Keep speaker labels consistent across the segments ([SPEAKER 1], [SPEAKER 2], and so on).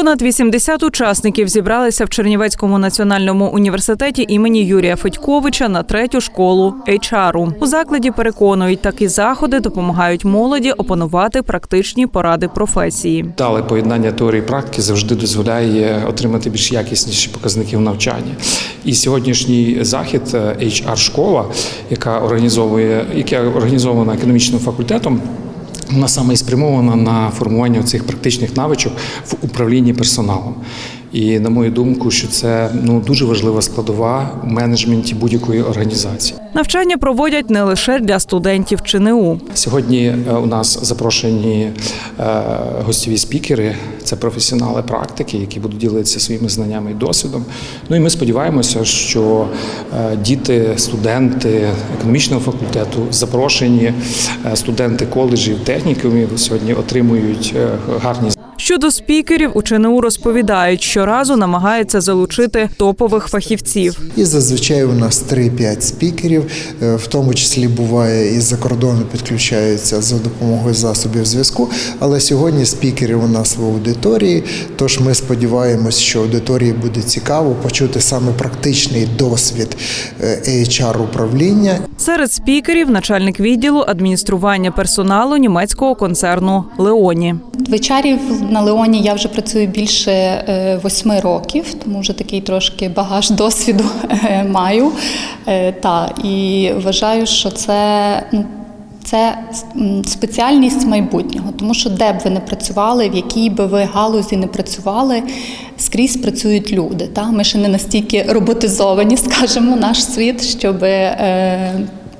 [SPEAKER 1] Понад 80 учасників зібралися в Чернівецькому національному університеті імені Юрія Федьковича на третю школу HR. У закладі переконують, такі заходи допомагають молоді опанувати практичні поради професії.
[SPEAKER 2] Дали поєднання теорії і практики завжди дозволяє отримати більш якісніші показники в навчанні. І сьогоднішній захід е, HR школа, яка організовує, яка організована економічним факультетом. Вона саме і спрямована на формування цих практичних навичок в управлінні персоналом. І на мою думку, що це ну дуже важлива складова в менеджменті будь-якої організації.
[SPEAKER 1] Навчання проводять не лише для студентів ЧНУ.
[SPEAKER 2] Сьогодні е, у нас запрошені е, гостєві спікери, це професіонали практики, які будуть ділитися своїми знаннями і досвідом. Ну і ми сподіваємося, що е, діти, студенти економічного факультету, запрошені студенти коледжів, технікумів сьогодні отримують гарні
[SPEAKER 1] Щодо спікерів, у ЧНУ розповідають, щоразу намагаються залучити топових фахівців.
[SPEAKER 3] І зазвичай у нас 3-5 спікерів, е, в тому числі буває і за кордону підключаються за допомогою засобів зв'язку. Але сьогодні спікери у нас в аудиторії. Тож ми сподіваємось, що аудиторії буде цікаво почути саме практичний досвід е, HR управління
[SPEAKER 1] Серед спікерів начальник відділу адміністрування персоналу німецького концерну Леоні.
[SPEAKER 4] Вечарів на Леоні я вже працюю більше е, восьми років, тому вже такий трошки багаж досвіду е, маю. Е, Та і вважаю, що це. ну, Це спеціальність майбутнього, тому що де б ви не працювали, в якій би ви галузі не працювали, скрізь працюють люди. Та? Ми ще не настільки роботизовані, скажімо, наш світ, щоб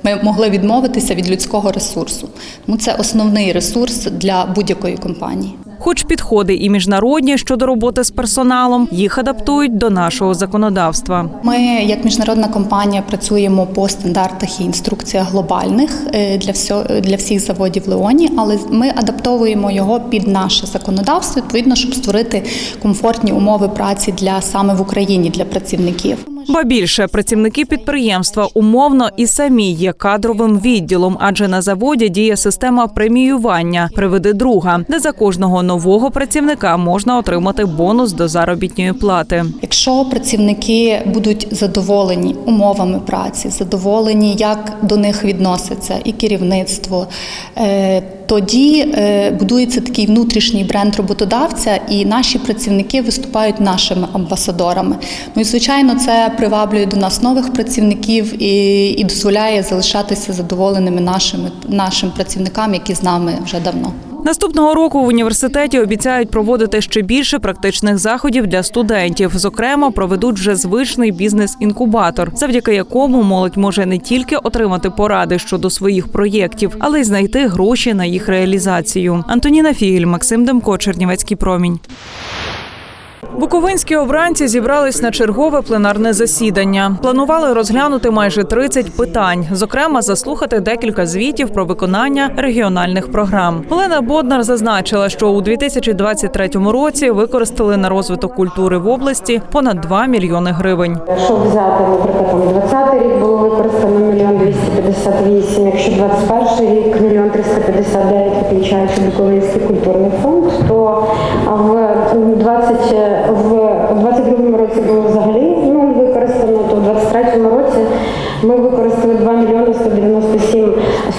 [SPEAKER 4] ми могли відмовитися від людського ресурсу. Тому це основний ресурс для будь-якої компанії.
[SPEAKER 1] Хоч підходи і міжнародні щодо роботи з персоналом, їх адаптують до нашого законодавства.
[SPEAKER 4] Ми, як міжнародна компанія, працюємо по стандартах і інструкціях глобальних е, для всього для всіх заводів Леоні, але ми адаптовуємо його під наше законодавство, відповідно, щоб створити комфортні умови праці для саме в Україні для працівників.
[SPEAKER 1] Ба більше працівники підприємства умовно і самі є кадровим відділом, адже на заводі діє система преміювання «Приведи друга, де за кожного нового працівника можна отримати бонус до заробітної плати.
[SPEAKER 4] Якщо працівники будуть задоволені умовами праці, задоволені, як до них відноситься і керівництво, е, тоді е, будується такий внутрішній бренд роботодавця, і наші працівники виступають нашими амбасадорами. Ну і звичайно, це приваблює до нас нових працівників і, і дозволяє залишатися задоволеними нашими нашим працівникам, які з нами вже давно.
[SPEAKER 1] Наступного року в університеті обіцяють проводити ще більше практичних заходів для студентів. Зокрема, проведуть вже звичний бізнес-інкубатор, завдяки якому молодь може не тільки отримати поради щодо своїх проєктів, але й знайти гроші на їх реалізацію. Антоніна Фігель, Максим Демко, Чернівецький промінь. Буковинські обранці зібрались на чергове пленарне засідання. Планували розглянути майже 30 питань, зокрема, заслухати декілька звітів про виконання регіональних програм. Олена Боднар зазначила, що у 2023 році використали на розвиток культури в області понад 2 мільйони гривень.
[SPEAKER 5] Якщо взяти, наприклад, там 20 рік було використано мільйон 258, якщо 21 рік мільйон 359, включаючи Буковинський культурний фонд, то в 20, в 22 році було взагалі нуль використано, то в 23 році ми використали 2 мільйони 197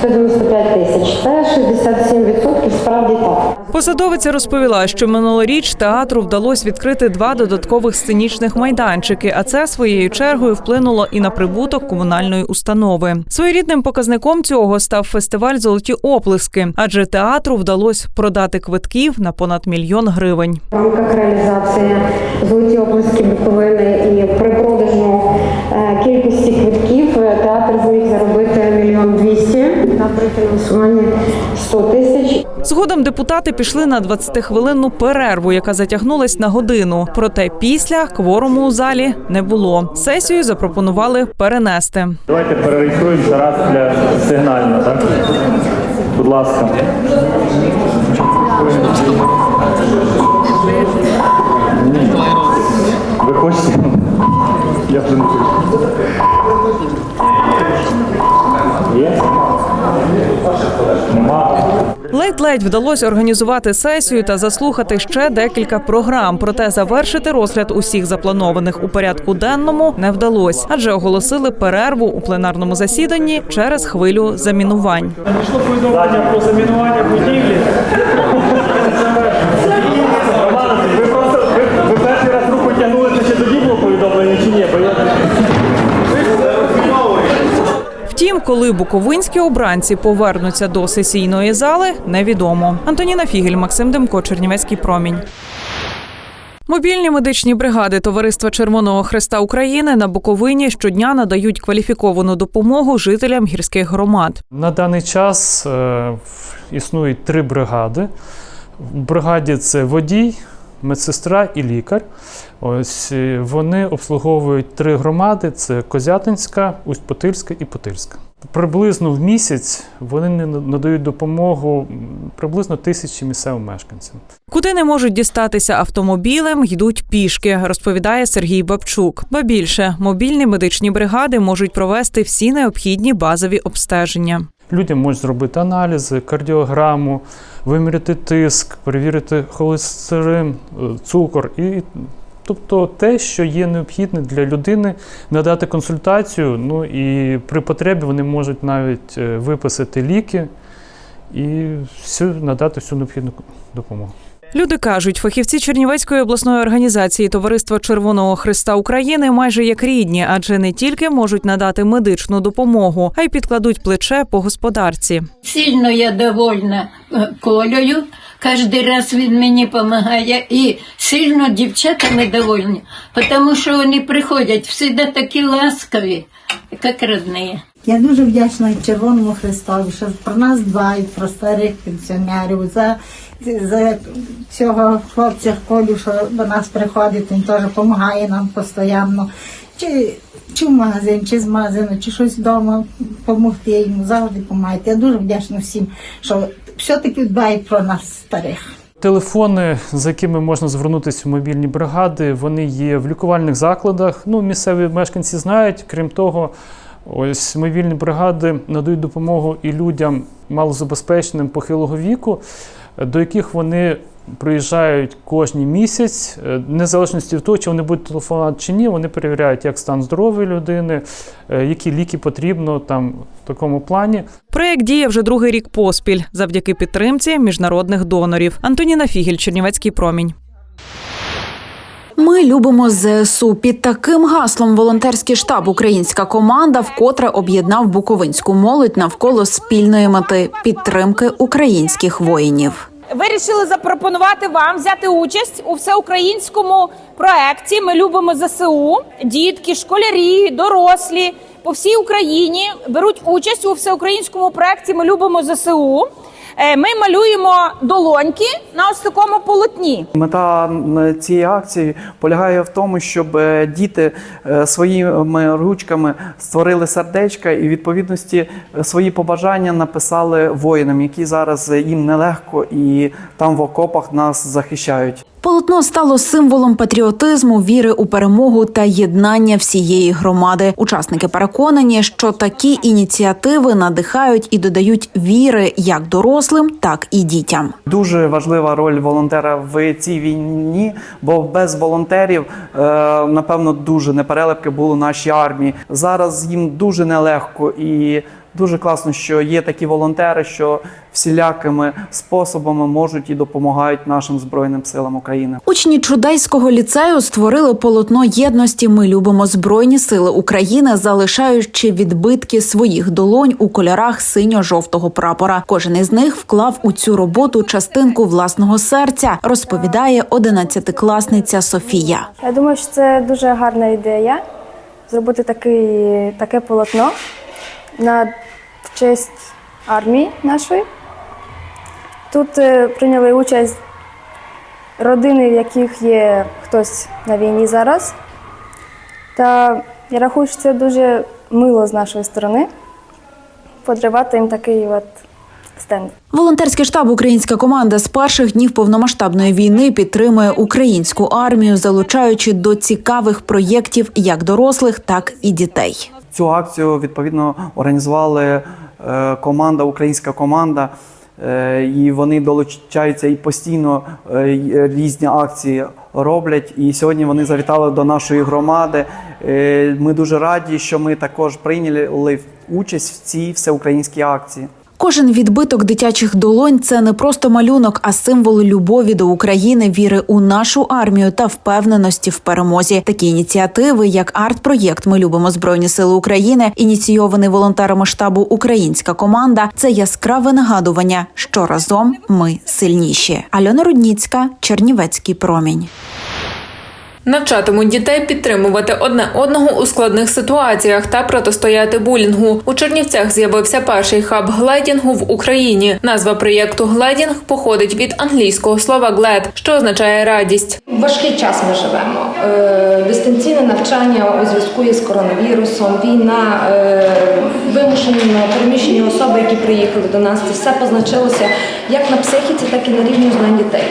[SPEAKER 5] 195 тисяч. Це 67% справді так.
[SPEAKER 1] Посадовиця розповіла, що минулоріч театру вдалося відкрити два додаткових сценічних майданчики, а це своєю чергою вплинуло і на прибуток комунальної установи. Своєрідним показником цього став фестиваль Золоті оплески, адже театру вдалося продати квитків на понад мільйон гривень.
[SPEAKER 5] В рамках реалізації золоті обласки Буковини і при продажу е, кількості квитків е, театр зміг заробити мільйон двісті на профінансуванні 100 тисяч.
[SPEAKER 1] Згодом депутати пішли на 20-хвилинну перерву, яка затягнулась на годину. Проте після кворуму у залі не було. Сесію запропонували перенести.
[SPEAKER 6] Давайте перереєструємося раз для сигнально, так? Будь ласка. Ви хочете? Я вже не хочу. Нема.
[SPEAKER 1] Ледь-ледь вдалося організувати сесію та заслухати ще декілька програм. Проте завершити розгляд усіх запланованих у порядку денному не вдалося, адже оголосили перерву у пленарному засіданні через хвилю замінувань.
[SPEAKER 6] Пішло повідомлення про замінування будівлі.
[SPEAKER 1] Втім, коли буковинські обранці повернуться до сесійної зали, невідомо. Антоніна Фігель, Максим Демко, Чернівецький промінь. Мобільні медичні бригади Товариства Червоного Хреста України на Буковині щодня надають кваліфіковану допомогу жителям гірських громад.
[SPEAKER 7] На даний час е, існують три бригади. В бригаді це водій, медсестра і лікар. Ось е, вони обслуговують три громади: це Козятинська, Усть-Потильська і Потильська. Приблизно в місяць вони не надають допомогу приблизно тисячі місцевим мешканцям.
[SPEAKER 1] Куди не можуть дістатися автомобілем, йдуть пішки, розповідає Сергій Бабчук. Ба більше мобільні медичні бригади можуть провести всі необхідні базові обстеження.
[SPEAKER 7] Людям можуть зробити аналізи, кардіограму, виміряти тиск, перевірити холестерин, е, цукор і тобто те, що є необхідне для людини, надати консультацію. Ну і при потребі вони можуть навіть е, виписати ліки і всю надати всю необхідну допомогу.
[SPEAKER 1] Люди кажуть, фахівці Чернівецької обласної організації Товариства Червоного Христа України майже як рідні, адже не тільки можуть надати медичну допомогу, а й підкладуть плече по господарці.
[SPEAKER 8] Сильно я довольна е, Колею. Кожен раз він мені допомагає. І сильно дівчатами довольні, тому що вони приходять всі такі ласкаві, як родні.
[SPEAKER 9] Я дуже вдячна Червоному Христові, що про нас дбають, про старих пенсіонерів, за, за цього хлопця Колю, що до нас приходить, він теж допомагає нам постійно. Чи, чи в магазин, чи з магазину, чи щось вдома допомогти йому, завжди допомагають. Я дуже вдячна всім, що все-таки дбають про нас старих.
[SPEAKER 7] Телефони, за якими можна звернутися в мобільні бригади, вони є в лікувальних закладах. Ну, місцеві мешканці знають. Крім того, ось мобільні бригади надають допомогу і людям малозабезпеченим похилого віку, до яких вони приїжджають кожен місяць, Е, незалежності від того, чи вони будуть телефонувати чи ні, вони перевіряють, як стан здоров'я людини, е, які ліки потрібно там в такому плані.
[SPEAKER 1] Проєкт діє вже другий рік поспіль завдяки підтримці міжнародних донорів. Антоніна Фігель, Чернівецький промінь.
[SPEAKER 10] Ми любимо ЗСУ. Під таким гаслом волонтерський штаб Українська команда вкотре об'єднав буковинську молодь навколо спільної мети підтримки українських воїнів.
[SPEAKER 11] Вирішили запропонувати вам взяти участь у всеукраїнському проекті. Ми любимо ЗСУ. Дітки, школярі, дорослі по всій Україні беруть участь у всеукраїнському проекті. Ми любимо ЗСУ. Е, Ми малюємо долоньки на ось такому полотні.
[SPEAKER 12] Мета цієї акції полягає в тому, щоб е, діти е, своїми ручками створили сердечка і відповідності свої побажання написали воїнам, які зараз їм нелегко і там в окопах нас захищають.
[SPEAKER 10] Полотно стало символом патріотизму, віри у перемогу та єднання всієї громади. Учасники переконані, що такі ініціативи надихають і додають віри як дорослим, так і дітям.
[SPEAKER 12] Дуже важлива роль волонтера в цій війні, бо без волонтерів, е, напевно, дуже неперелепки були нашій армії. Зараз їм дуже нелегко і дуже класно, що є такі волонтери, що всілякими способами можуть і допомагають нашим збройним силам України.
[SPEAKER 10] Учні чудейського ліцею створили полотно єдності. Ми любимо збройні сили України, залишаючи відбитки своїх долонь у кольорах синьо-жовтого прапора. Кожен із них вклав у цю роботу частинку власного серця, розповідає одинадцятикласниця Софія.
[SPEAKER 13] Я думаю, що це дуже гарна ідея зробити такий, таке полотно на честь армії нашої. Тут е, прийняли участь родини, в яких є хтось на війні зараз. Та я рахую, що це дуже мило з нашої сторони подривати їм такий от стенд.
[SPEAKER 10] Волонтерський штаб Українська команда з перших днів повномасштабної війни підтримує українську армію, залучаючи до цікавих проєктів як дорослих, так і дітей.
[SPEAKER 12] Цю акцію відповідно організували е, команда, українська команда. Е, І вони долучаються і постійно е, різні акції роблять. І сьогодні вони завітали до нашої громади. Ми дуже раді, що ми також прийняли участь в цій всеукраїнській акції.
[SPEAKER 10] Кожен відбиток дитячих долонь це не просто малюнок, а символ любові до України, віри у нашу армію та впевненості в перемозі. Такі ініціативи, як арт-проєкт Ми любимо збройні сили України, ініційований волонтерами штабу Українська команда. Це яскраве нагадування, що разом ми сильніші. Альона Рудніцька, Чернівецький промінь.
[SPEAKER 14] Навчатимуть дітей підтримувати одне одного у складних ситуаціях та протистояти булінгу. У Чернівцях з'явився перший хаб гледінгу в Україні. Назва проєкту гледінг походить від англійського слова «glad», що означає радість.
[SPEAKER 15] Важкий час ми живемо. Е, Дистанційне навчання у зв'язку із коронавірусом, війна, е, вимушені переміщені особи, які приїхали до нас, це все позначилося як на психіці, так і на рівні знань дітей.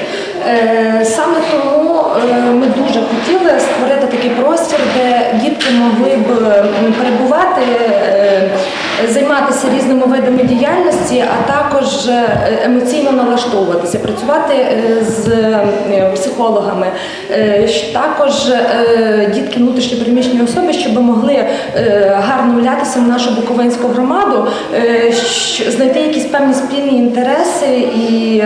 [SPEAKER 15] Е, Саме тому е, ми дуже хотіли створити такий простір, де дітки могли б перебувати, е, займатися різними видами діяльності, а також е, емоційно налаштовуватися, працювати е, з е, психологами. Також дітки внутрішньо переміщені особи, щоб могли гарно влятися в нашу буковинську громаду, знайти якісь певні спільні інтереси і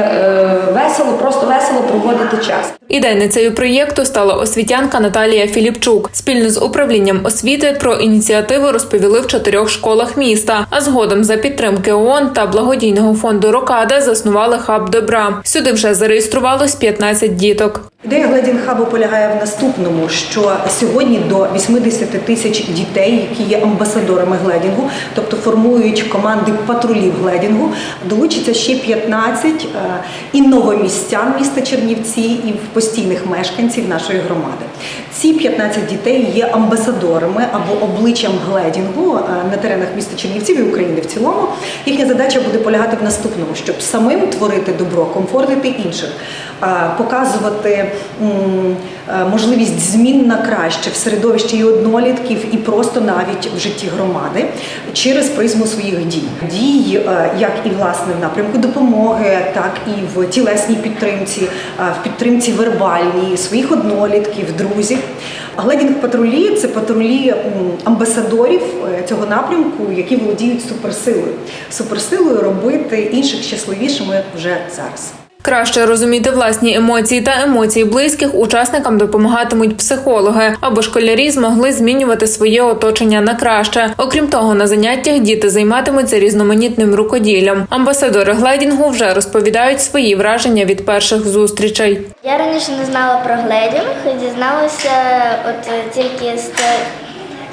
[SPEAKER 15] весело, просто весело проводити час.
[SPEAKER 14] Ідейницею проєкту стала освітянка Наталія Філіпчук. Спільно з управлінням освіти про ініціативу розповіли в чотирьох школах міста. А згодом за підтримки ООН та благодійного фонду Рокада заснували хаб добра. Сюди вже зареєструвалось 15 діток.
[SPEAKER 16] Ідея Гледінг Хабу полягає в наступному, що сьогодні до 80 тисяч дітей, які є амбасадорами гледінгу, тобто формують команди патрулів гледінгу, долучиться ще 15 е, і новомістян міста Чернівці, і постійних мешканців нашої громади. Ці 15 дітей є амбасадорами або обличчям гледінгу е, на теренах міста Чернівців і України в цілому. Їхня задача буде полягати в наступному, щоб самим творити добро, комфортити інших, показувати можливість змін на краще в середовищі і однолітків, і просто навіть в житті громади через призму своїх дій. Дій, е, як і власне в напрямку допомоги, так і в тілесній підтримці, е, в підтримці вербальній своїх однолітків, друзів. Гледінг патрулі це патрулі амбасадорів е, цього напрямку, які володіють суперсилою. Суперсилою робити інших щасливішими вже зараз.
[SPEAKER 14] Краще розуміти власні емоції та емоції близьких учасникам допомагатимуть психологи, аби школярі змогли змінювати своє оточення на краще. Окрім того, на заняттях діти займатимуться різноманітним рукоділлям. Амбасадори гледінгу вже розповідають свої враження від перших зустрічей.
[SPEAKER 17] Я раніше не знала про гледінг, дізналася от е, тільки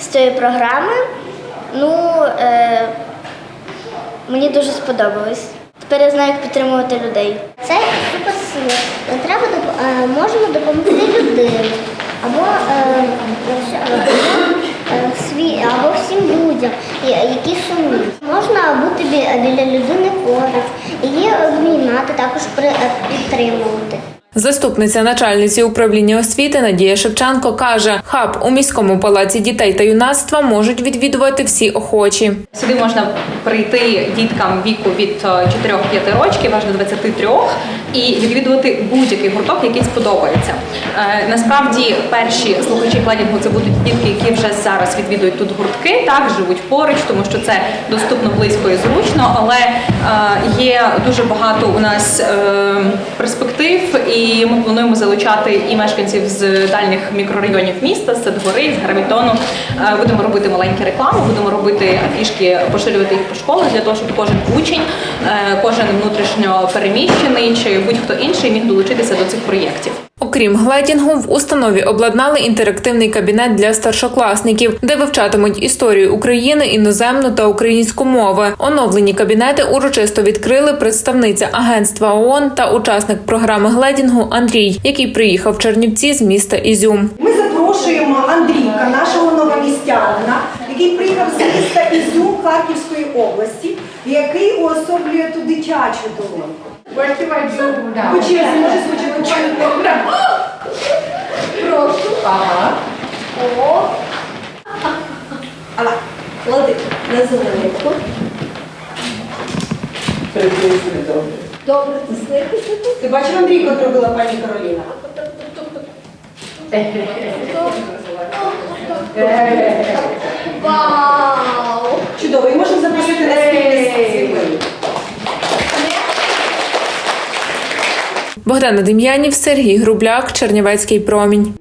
[SPEAKER 17] з цієї програми. Ну, е, мені дуже сподобалось. Тепер я знаю, як підтримувати людей.
[SPEAKER 18] Це суперсила. Треба доп- е, можемо допомогти людині або, е, або е, сві, або всім людям, які сумують. Можна бути біля людини поруч, її обіймати, також е, підтримувати.
[SPEAKER 14] Заступниця начальниці управління освіти Надія Шевченко каже: хаб у міському палаці дітей та юнацтва можуть відвідувати всі охочі.
[SPEAKER 19] Сюди можна прийти діткам віку від е, 4-5 років аж до 23 і відвідувати будь-який гурток, який сподобається. Е, Насправді перші слухачі кладінгу це будуть дітки, які вже зараз відвідують тут гуртки, так живуть поруч, тому що це доступно близько і зручно, але е, є дуже багато у нас е, перспектив, і ми плануємо залучати і мешканців з дальніх мікрорайонів міста, з Садгори, з Гравітону. Е, Будемо робити маленькі реклами, будемо робити афішки, поширювати їх по школах для того, щоб кожен учень, е, кожен внутрішньо переміщений чи будь-хто інший міг долучитися до цих проєктів.
[SPEAKER 14] Окрім гледінгу, в установі обладнали інтерактивний кабінет для старшокласників, де вивчатимуть історію України, іноземну та українську мови. Оновлені кабінети урочисто відкрили представниця агентства ООН та учасник програми гледінгу Андрій, який приїхав в Чернівці з міста Ізюм.
[SPEAKER 16] Ми запрошуємо Андрійка, нашого новомістянина, який приїхав з міста Ізюм Харківської області, який уособлює ту дитячу долоньку. По черзі, може спочатку пані Прошу. Ага. О. Ала, клади на зеленку.
[SPEAKER 18] Добре, ти
[SPEAKER 16] Ти бачив, Андрійко зробила пані Кароліна?
[SPEAKER 18] Вау!
[SPEAKER 16] Чудово, і можемо запросити на спільне світлини.
[SPEAKER 14] Богдана Дем'янів, Сергій Грубляк, Чернівецький промінь.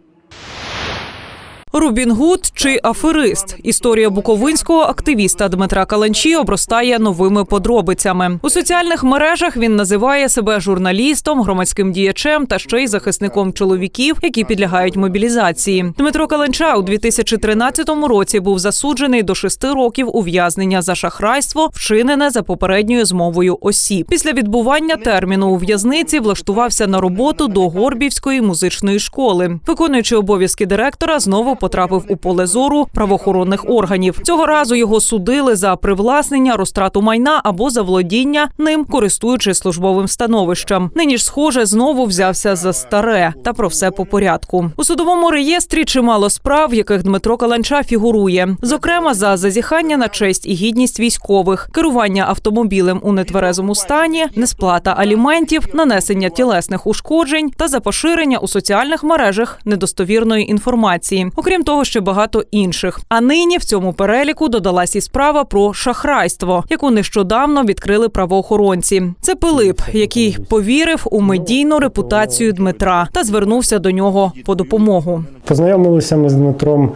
[SPEAKER 1] Рубін Гуд чи аферист. Історія буковинського активіста Дмитра Каланчі обростає новими подробицями. У соціальних мережах він називає себе журналістом, громадським діячем та ще й захисником чоловіків, які підлягають мобілізації. Дмитро Каланча у 2013 році був засуджений до шести років ув'язнення за шахрайство, вчинене за попередньою змовою осіб. Після відбування терміну у в'язниці влаштувався на роботу до Горбівської музичної школи, виконуючи обов'язки директора, знову потрапив у поле зору правоохоронних органів. Цього разу його судили за привласнення, розтрату майна або за володіння ним, користуючись службовим становищем. Нині ж, схоже, знову взявся за старе та про все по порядку. У судовому реєстрі чимало справ, в яких Дмитро Каланча фігурує, зокрема за зазіхання на честь і гідність військових, керування автомобілем у нетверезому стані, несплата аліментів, нанесення тілесних ушкоджень та за поширення у соціальних мережах недостовірної інформації. Окрім того, ще багато інших. А нині в цьому переліку додалась і справа про шахрайство, яку нещодавно відкрили правоохоронці. Це Пилип, який повірив у медійну репутацію Дмитра та звернувся до нього по допомогу.
[SPEAKER 20] Познайомилися ми з Дмитром,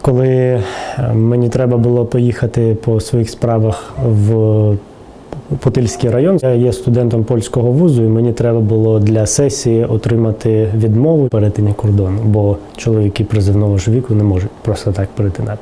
[SPEAKER 20] коли е, мені треба було поїхати по своїх справах в Путильський район. Я є студентом польського вузу, і мені треба було для сесії отримати відмову перетині кордону, бо чоловіки призивного ж віку не можуть просто так перетинати.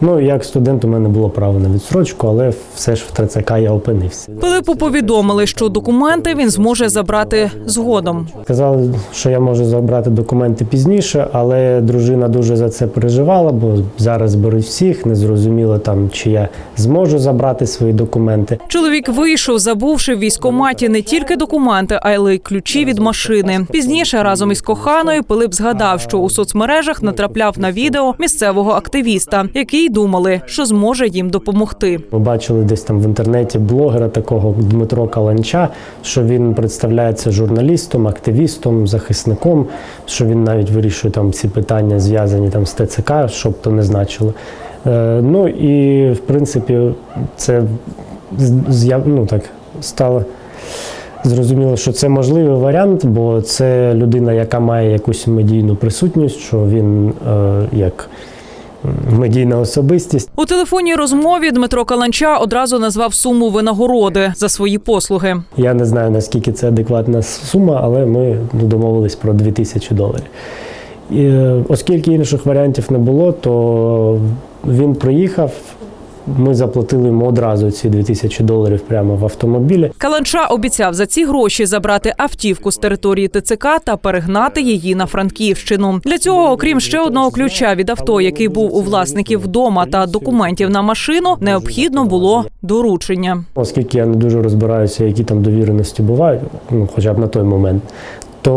[SPEAKER 20] Ну, як студент, у мене було право на відсрочку, але все ж в ТЦК я опинився.
[SPEAKER 1] Пилипу повідомили, що документи він зможе забрати згодом.
[SPEAKER 20] Казали, що я можу забрати документи пізніше, але дружина дуже за це переживала, бо зараз беруть всіх, не зрозуміло там, чи я зможу забрати свої документи.
[SPEAKER 1] Чоловік вийшов, забувши в військкоматі не тільки документи, а й ключі від машини. Пізніше разом із коханою Пилип згадав, що у соцмережах натрапляв на відео місцевого активіста, який думали, що зможе їм допомогти.
[SPEAKER 20] Ми бачили десь там в інтернеті блогера такого Дмитро Каланча, що він представляється журналістом, активістом, захисником, що він навіть вирішує там ці питання, зв'язані там з ТЦК, що б то не значило. Е, ну і в принципі це ну, так, стало. Зрозуміло, що це можливий варіант, бо це людина, яка має якусь медійну присутність, що він е, як медійна особистість.
[SPEAKER 1] У телефонній розмові Дмитро Каланча одразу назвав суму винагороди за свої послуги.
[SPEAKER 20] Я не знаю наскільки це адекватна сума, але ми домовились про 2000 доларів. І, е, оскільки інших варіантів не було, то він приїхав. Ми заплатили йому одразу ці 2000 доларів прямо в автомобілі.
[SPEAKER 1] Каланча обіцяв за ці гроші забрати автівку з території ТЦК та перегнати її на Франківщину. Для цього, окрім ще одного ключа від авто, який був у власників вдома, та документів на машину, необхідно було доручення.
[SPEAKER 20] Оскільки я не дуже розбираюся, які там довіреності бувають, ну хоча б на той момент, то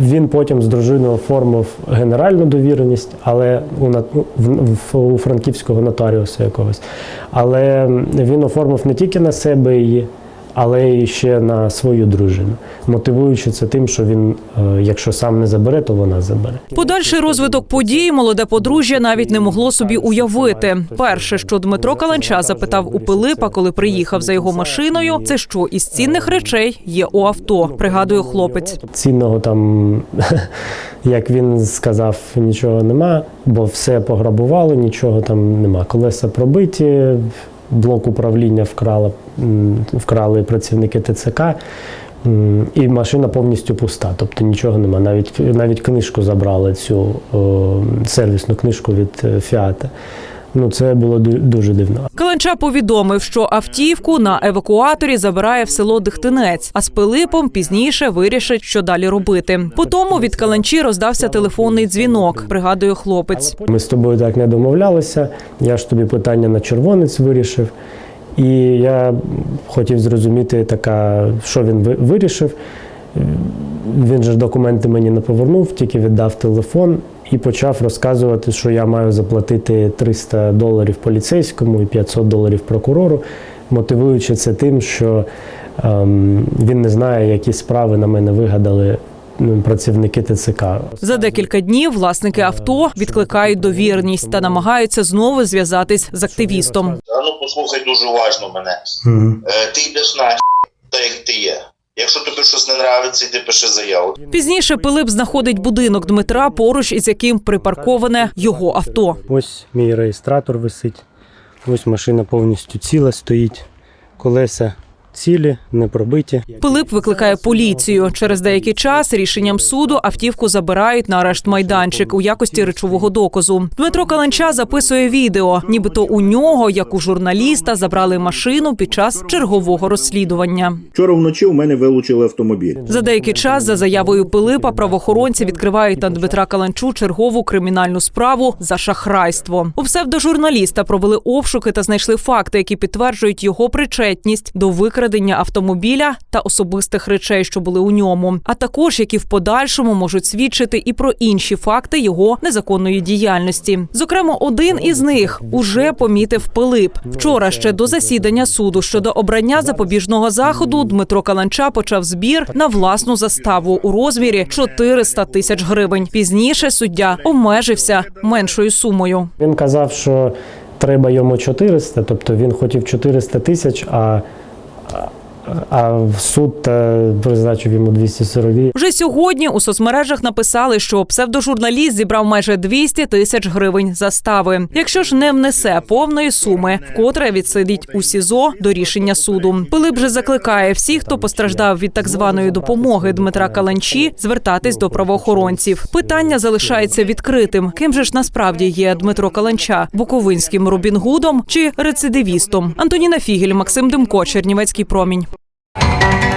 [SPEAKER 20] він потім з дружиною оформив генеральну довіреність, але у, в, в, у франківського нотаріуса якогось. Але він оформив не тільки на себе її, але й ще на свою дружину, мотивуючи це тим, що він, е, якщо сам не забере, то вона забере.
[SPEAKER 1] Подальший розвиток подій молоде подружжя навіть не могло собі уявити. Перше, що Дмитро Каланча запитав у Пилипа, коли приїхав за його машиною, це що із цінних речей є у авто. Пригадує хлопець.
[SPEAKER 20] Цінного там, як він сказав, нічого нема, бо все пограбували, нічого там нема. Колеса пробиті, блок управління вкрала, вкрали працівники ТЦК. І машина повністю пуста, тобто нічого нема. Навіть навіть книжку забрали цю о, сервісну книжку від е, Фіата. Ну це було дуже дивно.
[SPEAKER 1] Каланча повідомив, що автівку на евакуаторі забирає в село Дихтинець, а з Пилипом пізніше вирішить, що далі робити. Потому від Каланчі роздався телефонний дзвінок. Пригадує хлопець.
[SPEAKER 20] Ми з тобою так не домовлялися. Я ж тобі питання на червонець вирішив. І я хотів зрозуміти, така, що він вирішив. Він же документи мені не повернув, тільки віддав телефон і почав розказувати, що я маю заплатити 300 доларів поліцейському і 500 доларів прокурору. мотивуючи це тим, що ем, він не знає, які справи на мене вигадали працівники ТЦК.
[SPEAKER 1] За декілька днів власники авто відкликають довірність та намагаються знову зв'язатись з активістом.
[SPEAKER 21] А ну послухай дуже уважно мене. Е, ти йдеш на так, як ти є. Якщо тобі щось не нравиться, йди пиши заяву.
[SPEAKER 1] Пізніше Пилип знаходить будинок Дмитра, поруч із яким припарковане його авто.
[SPEAKER 20] Ось мій реєстратор висить. Ось машина повністю ціла стоїть. Колеса цілі, не пробиті.
[SPEAKER 1] Пилип викликає поліцію. Через деякий час рішенням суду автівку забирають на арешт майданчик у якості речового доказу. Дмитро Каланча записує відео, нібито у нього, як у журналіста, забрали машину під час чергового розслідування.
[SPEAKER 22] Вчора вночі у мене вилучили автомобіль.
[SPEAKER 1] За деякий час, за заявою Пилипа, правоохоронці відкривають на Дмитра Каланчу чергову кримінальну справу за шахрайство. У псевдожурналіста провели обшуки та знайшли факти, які підтверджують його причетність до викрадення автомобіля та особистих речей, що були у ньому, а також які в подальшому можуть свідчити і про інші факти його незаконної діяльності. Зокрема, один із них уже помітив Пилип. Вчора ще до засідання суду щодо обрання запобіжного заходу Дмитро Каланча почав збір на власну заставу у розмірі 400 тисяч гривень. Пізніше суддя обмежився меншою сумою.
[SPEAKER 20] Він казав, що треба йому 400, тобто він хотів 400 тисяч, а, uh, а в суд е, призначив йому 242.
[SPEAKER 1] Вже сьогодні у соцмережах написали, що псевдожурналіст зібрав майже 200 тисяч гривень застави. Якщо ж не внесе повної суми, вкотре відсидить у СІЗО до рішення суду. Пилип же закликає всіх, хто постраждав від так званої допомоги Дмитра Каланчі, звертатись до правоохоронців. Питання залишається відкритим. Ким же ж насправді є Дмитро Каланча буковинським Робін Гудом чи рецидивістом? Антоніна Фігель, Максим Демко, Чернівецький промінь. Thank you.